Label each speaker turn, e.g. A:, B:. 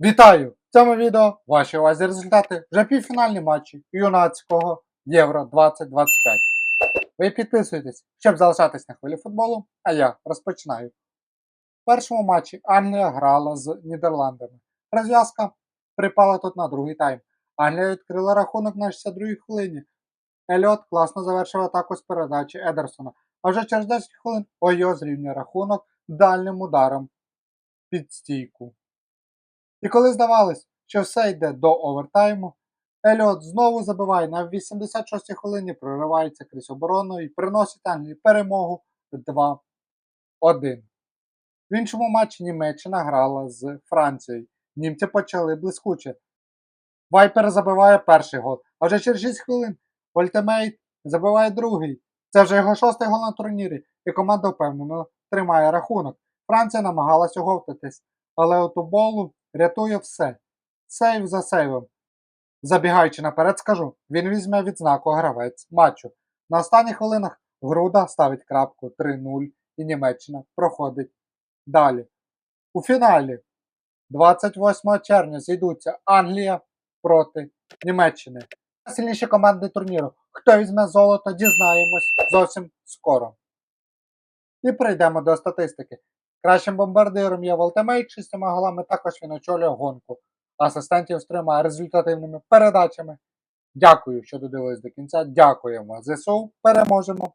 A: Вітаю! В цьому відео ваші увазі результати вже півфінальні матчі юнацького Євро 2025. Ви підписуєтесь, щоб залишатись на хвилі футболу, а я розпочинаю. В першому матчі Англія грала з Нідерландами. Розв'язка припала тут на другий тайм. Англія відкрила рахунок на 62-й хвилині. Еліот класно завершив атаку з передачі Едерсона. А вже через 10 хвилин Ойо зрівнює рахунок дальним ударом під стійку. І коли здавалось, що все йде до овертайму, Еліот знову забиває на 86-й хвилині, проривається крізь оборону і приносить Англії перемогу 2-1. В іншому матчі Німеччина грала з Францією. Німці почали блискуче. Вайпер забиває перший гол, а вже через 6 хвилин Вольтемейт забиває другий. Це вже його шостий гол на турнірі, і команда впевнено тримає рахунок. Франція намагалась оговтатись, але от у болу рятує все. Сейв за сейвом. Забігаючи наперед, скажу, він візьме відзнаку гравець матчу. На останніх хвилинах Груда ставить крапку 3-0 і Німеччина проходить далі. У фіналі 28 червня зійдуться Англія проти Німеччини. Сильніші команди турніру. Хто візьме золото, дізнаємось зовсім скоро. І прийдемо до статистики. Кращим бомбардиром є Волтемейт шістьма голами, також він очолює гонку. Асистентів з трьома результативними передачами. Дякую, що додивились до кінця. Дякуємо. ЗСУ переможемо!